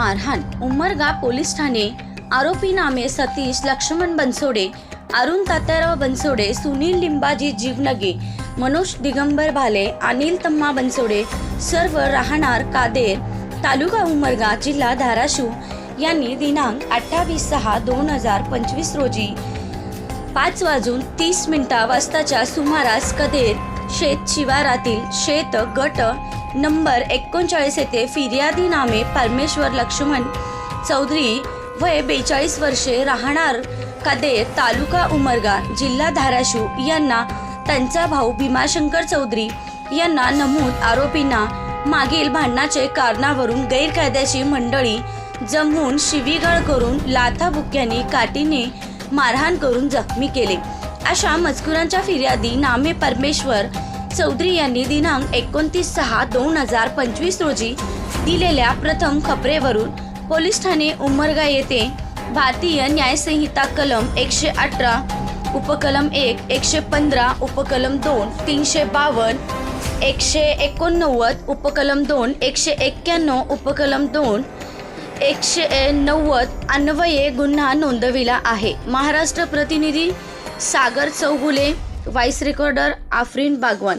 मारहाण उमरगा पोलीस ठाणे. आरोपी नामे सतीश लक्ष्मण बनसोडे अरुण तात्याराव बनसोडे सुनील लिंबाजी जीवनगे मनोज दिगंबर भाले अनिल तम्मा बनसोडे सर्व राहणार कादेर तालुका उमरगा जिल्हा धाराशिव. यांनी दिनांक अठ्ठावीस सहा दोन हजार पंचवीस रोजी पाच वाजून तीस मिनिटा वाजताच्या सुमारास कदेर शेत शिवारातील शेत गट नंबर एकोणचाळीस येथे फिर्यादी नामे परमेश्वर लक्ष्मण चौधरी वय बेचाळीस वर्षे राहणार कदेर तालुका उमरगा जिल्हा धाराशिव. यांना त्यांचा भाऊ भीमाशंकर चौधरी यांना नमूद आरोपींना मागील भांडणाचे कारणावरून गैरकायद्याची मंडळी जमवून शिवीगाळ करून लाथाबुक्यांनी काठीने मारहाण करून जखमी केले. अशा मजकुरांच्या फिर्यादी नामे परमेश्वर चौधरी यांनी दिनांक एकोणतीस सहा दोन हजार पंचवीस रोजी दिलेल्या प्रथम खबरेवरून पोलीस ठाणे उमरगा येथे भारतीय न्यायसंहिता कलम एकशे अठरा उपकलम एक एकशे पंधरा उपकलम दोन तीनशे बावन्न एकशे एकोणनव्वद उपकलम दोन एकशे एक्क्याण्णव उपकलम दोन एकशे नव्वद अन्वये गुन्हा नोंदविला आहे. महाराष्ट्र प्रतिनिधी सागर चौगुले व्हाईस रेकॉर्डर आफरीन बागवान.